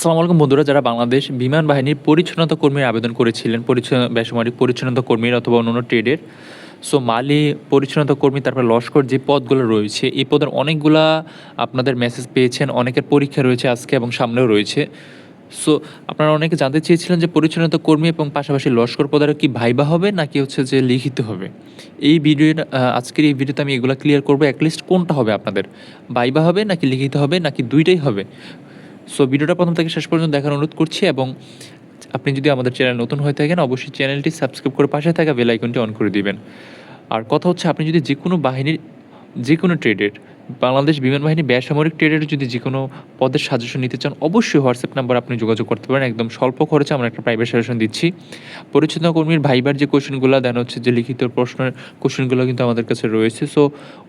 আসসালামু আলাইকুম বন্ধুরা, যারা বাংলাদেশ বিমান বাহিনীর পরিচ্ছন্নতা কর্মীর আবেদন করেছিলেন, পরিচ্ছন্ন বেসামরিক পরিচ্ছন্নতা কর্মীর অথবা অন্যান্য ট্রেডের। সো মালি পরিচ্ছন্নতা কর্মী, তারপর লস্কর যে পদগুলো রয়েছে, এই পদের অনেকগুলা আপনাদের মেসেজ পেয়েছেন, অনেকের পরীক্ষা রয়েছে আজকে এবং সামনেও রয়েছে। সো আপনারা অনেকে জানতে চেয়েছিলেন যে পরিচ্ছন্নতা কর্মী এবং পাশাপাশি লস্কর পদের কি ভাইবা হবে, নাকি হচ্ছে যে লিখিত হবে? এই ভিডিওর আজকের এই ভিডিওতে আমি এগুলো ক্লিয়ার করব অ্যাটলিস্ট কোনটা হবে আপনাদের? ভাইবা হবে, নাকি লিখিত হবে, নাকি দুইটাই হবে? সো ভিডিওটা প্রথম থেকে শেষ পর্যন্ত দেখার অনুরোধ করছি এবং আপনি যদি আমাদের চ্যানেল নতুন হয়ে থাকেন, অবশ্যই চ্যানেলটি সাবস্ক্রাইব করে পাশে থাকা বেল আইকনটি অন করে দিবেন। আর কথা হচ্ছে, আপনি যদি যে কোনো বাহিনীর যে কোনো ট্রেডের বাংলাদেশ বিমান বাহিনী বেসামরিক ট্রেডের যদি যে কোনো পদের সাজেশন নিতে চান, অবশ্যই হোয়াটসঅ্যাপ নাম্বার আপনি যোগাযোগ করতে পারেন। একদম স্বল্প খরচে আমরা একটা প্রাইভেট সাজেশন দিচ্ছি। পরিচ্ছন্ন কর্মীর ভাইবার যে কোশ্চেনগুলো দেন হচ্ছে যে লিখিত প্রশ্নের কোশ্চেনগুলো কিন্তু আমাদের কাছে রয়েছে। সো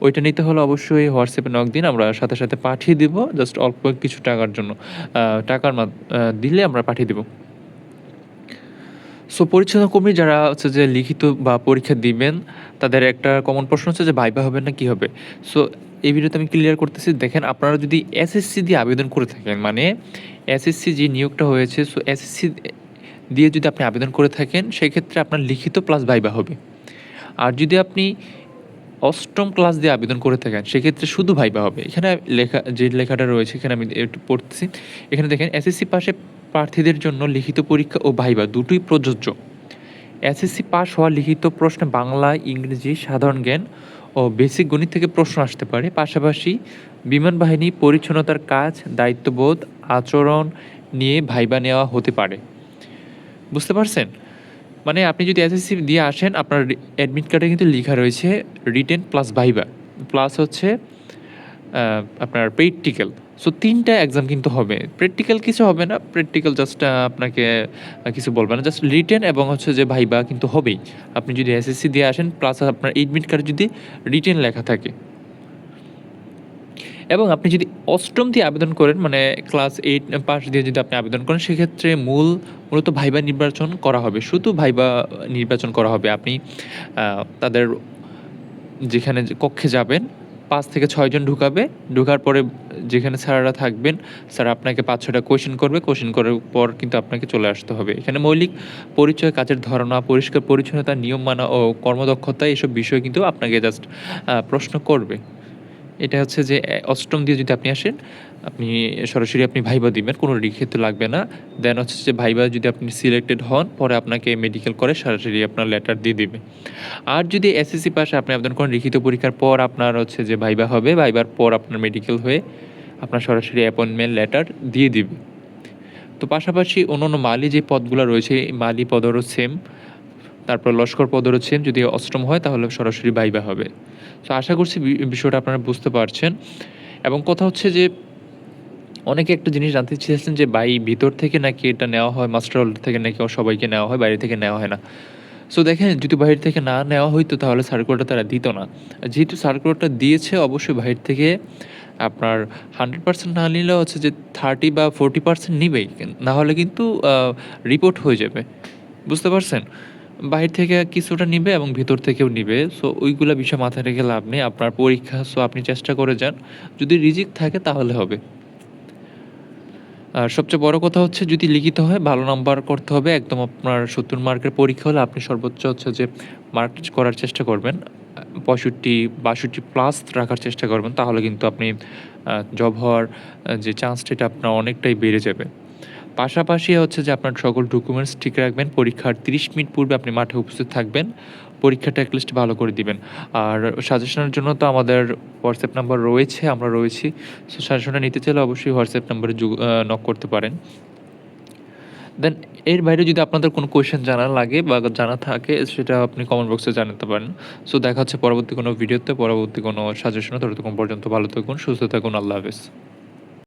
ওইটা নিতে হলে অবশ্যই হোয়াটসঅ্যাপে নক দিন, আমরা সাথে সাথে পাঠিয়ে দিব। জাস্ট অল্প কিছু টাকার জন্য টাকার দিলে আমরা পাঠিয়ে দেবো। সো পরিচ্ছন্ন কর্মী যারা হচ্ছে যে লিখিত বা পরীক্ষা দিবেন, তাদের একটা কমন প্রশ্ন হচ্ছে যে ভাইবা হবে না কি হবে? সো এই ভিডিওতে আমি ক্লিয়ার করতেছি, দেখেন আপনারা যদি এসএসসি দিয়ে আবেদন করে থাকেন মানে এসএসসি যে নিয়োগটা হয়েছে সো এসএসসি দিয়ে যদি আপনি আবেদন করে থাকেন, সেক্ষেত্রে আপনার লিখিত প্লাস ভাইবা হবে। আর যদি আপনি অষ্টম ক্লাস দিয়ে আবেদন করে থাকেন, সেক্ষেত্রে শুধু ভাইবা হবে। এখানে লেখা, যে লেখাটা রয়েছে, এখানে আমি একটু পড়তেছি। এখানে দেখেন এসএসসি পাশে প্রার্থীদের জন্য লিখিত পরীক্ষা ও ভাইবা দুটোই প্রযোজ্য। এসএসসি পাস হওয়া লিখিত প্রশ্নে বাংলা, ইংরেজি, সাধারণ জ্ঞান ও বেসিক গণিত থেকে প্রশ্ন আসতে পারে। পাশাপাশি বিমান বাহিনী পরিচ্ছন্নতার কাজ, দায়িত্ববোধ, আচরণ নিয়ে ভাইবা নেওয়া হতে পারে। বুঝতে পারছেন? মানে আপনি যদি এসএসসি দিয়ে আসেন, আপনার অ্যাডমিট কার্ডে কিন্তু লেখা রয়েছে রিটেন প্লাস ভাইবা প্লাস হচ্ছে আপনার প্র্যাকটিক্যাল সো তিনটা এক্সাম কিন্তু হবে। প্র্যাকটিক্যাল কিছু হবে না। প্র্যাকটিক্যাল জাস্ট আপনাকে কিছু বলবে না। জাস্ট রিটেন এবং হচ্ছে যে ভাইবা কিন্তু হবেই। আপনি যদি এসএসসি দিয়ে আসেন প্লাস আপনার এডমিট কার্ডে যদি রিটেন লেখা থাকে। এবং আপনি যদি অষ্টম দিয়ে আবেদন করেন মানে ক্লাস এইট পাস দিয়ে যদি আপনি আবেদন করেন, সেক্ষেত্রে মূল, মূলত ভাইবা নির্বাচন করা হবে। শুধু ভাইবা নির্বাচন করা হবে। আপনি তাদের যেখানে কক্ষে যাবেন, পাঁচ থেকে ছয়জন ঢুকাবে। ঢোকার পরে যেখানে স্যাররা থাকবেন, স্যার আপনাকে পাঁচ ছটা কোয়েশ্চেন করবে। কোয়েশ্চেন করার পর কিন্তু আপনাকে চলে আসতে হবে। এখানে মৌলিক পরিচয়, কাজের ধারণা, পরিষ্কার পরিচ্ছন্নতা, নিয়ম মানা ও কর্মদক্ষতা এসব বিষয় কিন্তু আপনাকে জাস্ট প্রশ্ন করবে। এটা হচ্ছে যে অষ্টম দিয়ে যদি আপনি আসেন, আপনি সরাসরি আপনি ভাইবা দিবেন, কোনো লিখিত লাগবে না। দেন হচ্ছে যে ভাইবা যদি আপনি সিলেক্টেড হন, পরে আপনাকে মেডিকেল করে সরাসরি আপনার লেটার দিয়ে দিবে। আর যদি এসএসসি পাশে আপনি আবেদন করেন, লিখিত পরীক্ষার পর আপনার হচ্ছে যে ভাইবা হবে ভাইবার পর আপনার মেডিকেল হয়ে আপনার সরাসরি অ্যাপয়েন্টমেন্ট লেটার দিয়ে দিবে। তো পাশাপাশি অন্য অন্য মালি যে পদগুলো রয়েছে মালি পদেরও সেম তারপর লস্কর পদেরও সেম যদি অষ্টম হয়, তাহলে সরাসরি ভাইবা হবে। তো আশা করছি বিষয়টা আপনারা বুঝতে পারছেন। এবং কথা হচ্ছে যে, অনেকে একটা জিনিস জানতে চেয়েছেন যে বাই ভিতর থেকে নাকি এটা নেওয়া হয়? মাস্টার থেকে নাকি সবাইকে নেওয়া হয়? বাইরে থেকে নেওয়া হয় না। সো দেখেন, যদি বাইরে থেকে না নেওয়া হইতো, তাহলে সার্কুলারটা তারা দিত না। যেহেতু সার্কুলারটা দিয়েছে, অবশ্যই বাইরে থেকে আপনার হান্ড্রেড পার্সেন্ট না নিলেও হচ্ছে যে থার্টি বা ফোরটি পার্সেন্ট নিবেই। না হলে কিন্তু রিপোর্ট হয়ে যাবে। বুঝতে পারছেন? বাইরে থেকে কিছুটা নিবে এবং ভিতর থেকেও নিবে। সো ওইগুলো বিষয় মাথায় রেখে লাভ নেই। আপনার পরীক্ষা সো আপনি চেষ্টা করে যান। যদি রিজিক থাকে তাহলে হবে। আর সবচেয়ে বড় কথা হচ্ছে যদি লিখিত হয়, ভালো নাম্বার করতে হবে। একদম আপনার সত্তর মার্কের পরীক্ষা হলে আপনি সর্বোচ্চ হচ্ছে যে মার্ক করার চেষ্টা করবেন। পঁয়ষট্টি, বাষট্টি প্লাস রাখার চেষ্টা করবেন, তাহলে কিন্তু আপনি জব হওয়ার যে চান্সটা এটা আপনার অনেকটাই বেড়ে যাবে। পাশাপাশি হচ্ছে যে আপনার সকল ডকুমেন্টস ঠিক রাখবেন, পরীক্ষার তিরিশ মিনিট পূর্বে আপনি মাঠে উপস্থিত থাকবেন, পরীক্ষাটা একলিস্ট ভালো করে দিবেন। আর সাজেশনের জন্য তো আমাদের হোয়াটসঅ্যাপ নাম্বার রয়েছে, আমরা রয়েছি সো সাজেশনটা নিতে চাইলে অবশ্যই হোয়াটসঅ্যাপ নাম্বারে নক করতে পারেন। দেন এর বাইরে যদি আপনাদের কোনো কোয়েশ্চেন জানা লাগে বা জানা থাকে, সেটা আপনি কমেন্ট বক্সে জানাতে পারেন। সো দেখা হচ্ছে পরবর্তী কোনো ভিডিওতে পরবর্তী কোনো সাজেশনে ততক্ষণ পর্যন্ত ভালো থাকুন, সুস্থ থাকুন, আল্লাহ হাফেজ।